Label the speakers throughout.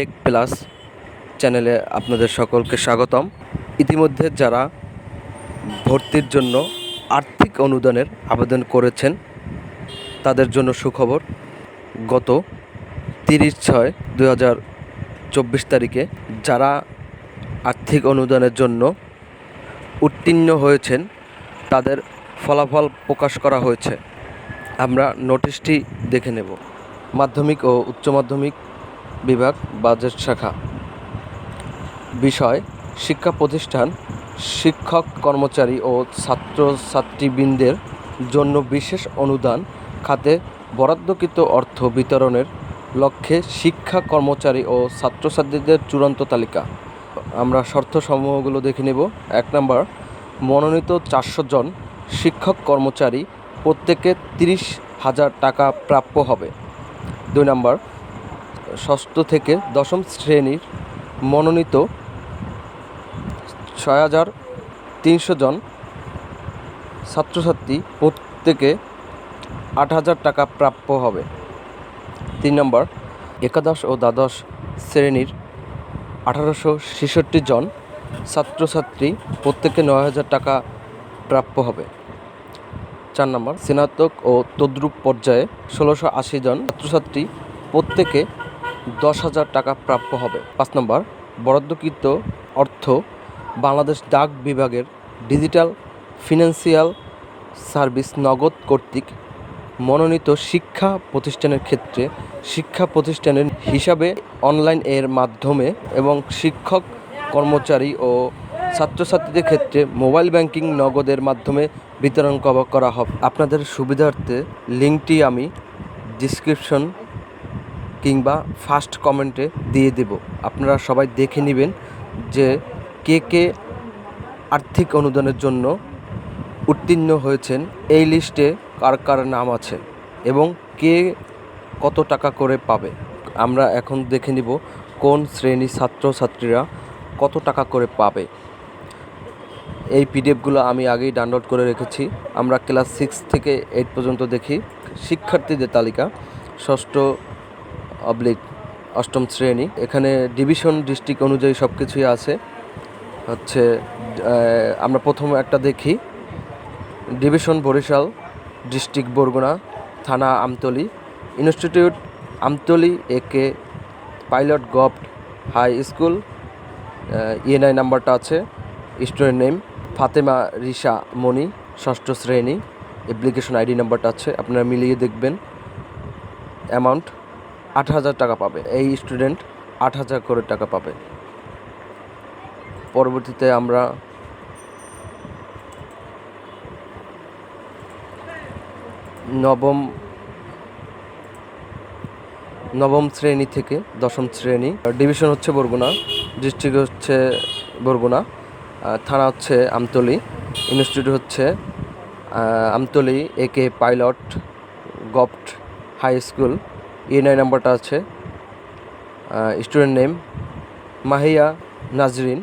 Speaker 1: Take plus চ্যানেলে আপনাদের সকলকে স্বাগতম। ইতিমধ্যে যারা ভর্তির জন্য আর্থিক অনুদানের আবেদন করেছেন, তাদের জন্য সুখবর, গত তিরিশ ছয় দু হাজার চব্বিশ তারিখে যারা আর্থিক অনুদানের জন্য উত্তীর্ণ হয়েছেন, তাদের ফলাফল প্রকাশ করা হয়েছে। আমরা নোটিশটি দেখে নেব। মাধ্যমিক ও উচ্চ মাধ্যমিক বিভাগ, বাজেট শাখা। বিষয়, শিক্ষা প্রতিষ্ঠান, শিক্ষক, কর্মচারী ও ছাত্রছাত্রীবৃন্দের জন্য বিশেষ অনুদান, খাতে বরাদ্দকৃত অর্থ বিতরণের লক্ষ্যে শিক্ষা কর্মচারী ও ছাত্রছাত্রীদের চূড়ান্ত তালিকা। আমরা শর্তসমূহগুলো দেখে নেব। এক নম্বর, মনোনীত চারশো জন শিক্ষক কর্মচারী প্রত্যেকে তিরিশ হাজার টাকা প্রাপ্য হবে। দুই নম্বর ষষ্ঠ থেকে দশম শ্রেণির মনোনীত ছয় হাজার তিনশো জন ছাত্রছাত্রী প্রত্যেকে আট হাজার টাকা প্রাপ্য হবে। তিন নম্বর, একাদশ ও দ্বাদশ শ্রেণির আঠারোশো ছেষট্টি জন ছাত্রছাত্রী প্রত্যেকে নয় হাজার টাকা প্রাপ্য হবে। চার নম্বর, স্নাতক ও তদ্রূপ পর্যায়ে ষোলোশো আশি জন ছাত্রছাত্রী প্রত্যেকে দশ হাজার টাকা প্রাপ্য হবে। পাঁচ নম্বর, বরাদ্দকৃত অর্থ বাংলাদেশ ডাক বিভাগের ডিজিটাল ফিনান্সিয়াল সার্ভিস নগদ কর্তৃক মনোনীত শিক্ষা প্রতিষ্ঠানের ক্ষেত্রে শিক্ষা প্রতিষ্ঠানের হিসাবে অনলাইন এর মাধ্যমে এবং শিক্ষক, কর্মচারী ও ছাত্রছাত্রীদের ক্ষেত্রে মোবাইল ব্যাংকিং নগদের মাধ্যমে বিতরণ করা- হবে। আপনাদের সুবিধার্থে লিঙ্কটি আমি ডিসক্রিপশন কিংবা ফার্স্ট কমেন্টে দিয়ে দেব। আপনারা সবাই দেখে নেবেন যে কে কে আর্থিক অনুদানের জন্য উত্তীর্ণ হয়েছেন, এই লিস্টে কার কার নাম আছে এবং কে কত টাকা করে পাবে। আমরা এখন দেখে নিব কোন শ্রেণির ছাত্রছাত্রীরা কত টাকা করে পাবে। এই পিডিএফগুলো আমি আগেই ডাউনলোড করে রেখেছি। আমরা ক্লাস সিক্স থেকে এইট পর্যন্ত দেখি। শিক্ষার্থীদের তালিকা। ষষ্ঠ অবলিক অষ্টম শ্রেণি। এখানে ডিভিশন ডিস্ট্রিক্ট অনুযায়ী সব কিছুই আছে। হচ্ছে আমরা প্রথম একটা দেখি। ডিভিশন বরিশাল ডিস্ট্রিক্ট বরগুনা থানা Amtali. Institute Amtali A K pilot gov high school ENI নাম্বারটা আছে, স্টুডেন্ট নেম ফাতেমা রিশা মনি ষষ্ঠ শ্রেণি। অ্যাপ্লিকেশন আইডি নাম্বারটা আছে, আপনারা মিলিয়ে দেখবেন। অ্যামাউন্ট আট হাজার টাকা পাবে। এই স্টুডেন্ট আট হাজার করে টাকা পাবে। পরবর্তীতে আমরা নবম নবম শ্রেণি থেকে দশম শ্রেণি ডিভিশন হচ্ছে বরগুনা ডিস্ট্রিক্ট হচ্ছে বরগুনা থানা হচ্ছে আমতলি ইনস্টিটিউট হচ্ছে Amtali A K pilot govt high school ENI নাম্বারটা আছে স্টুডেন্ট নেম মাহিয়া নাজরিন,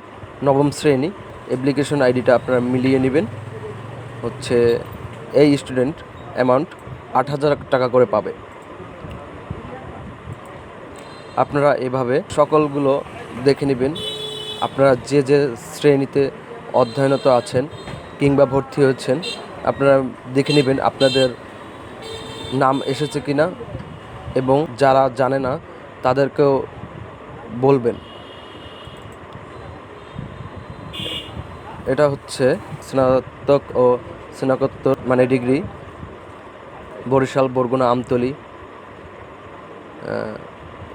Speaker 1: নবম শ্রেণি। অ্যাপ্লিকেশন আইডিটা আপনারা মিলিয়ে নেবেন। হচ্ছে এই স্টুডেন্ট অ্যামাউন্ট আট হাজার টাকা করে পাবে। আপনারা এভাবে সকলগুলো দেখে নেবেন। আপনারা যে যে শ্রেণীতে অধ্যয়নত আছেন কিংবা ভর্তি হয়েছেন, আপনারা দেখে নেবেন আপনাদের নাম এসেছে কি না এবং যারা জানে না, তাদেরকেও বলবেন। এটা হচ্ছে স্নাতক ও স্নাতকোত্তর মানে ডিগ্রি, বরিশাল, বরগুনা, আমতলি।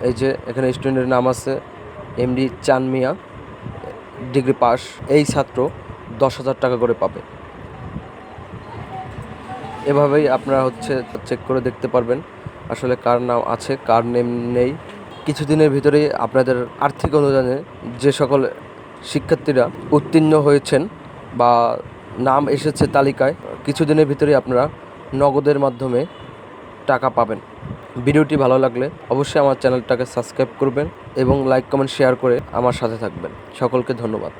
Speaker 1: এই যে এখানে স্টুডেন্টের নাম আছে এমডি চান মিয়া, ডিগ্রি পাস। এই ছাত্র দশ হাজার টাকা করে পাবে। এভাবেই আপনারা হচ্ছে চেক করে দেখতে পারবেন। আসলে কার নাম আছে, কার নেম নেই। কিছুদিনের ভিতরেই আপনাদের আর্থিক অনুদানে যে সকল শিক্ষার্থীরা উত্তীর্ণ হয়েছেন বা নাম এসেছে তালিকায়, কিছুদিনের ভিতরেই আপনারা নগদের মাধ্যমে টাকা পাবেন। ভিডিওটি ভালো লাগলে অবশ্যই আমার চ্যানেলটাকে সাবস্ক্রাইব করবেন এবং লাইক, কমেন্ট, শেয়ার করে আমার সাথে থাকবেন। সকলকে ধন্যবাদ।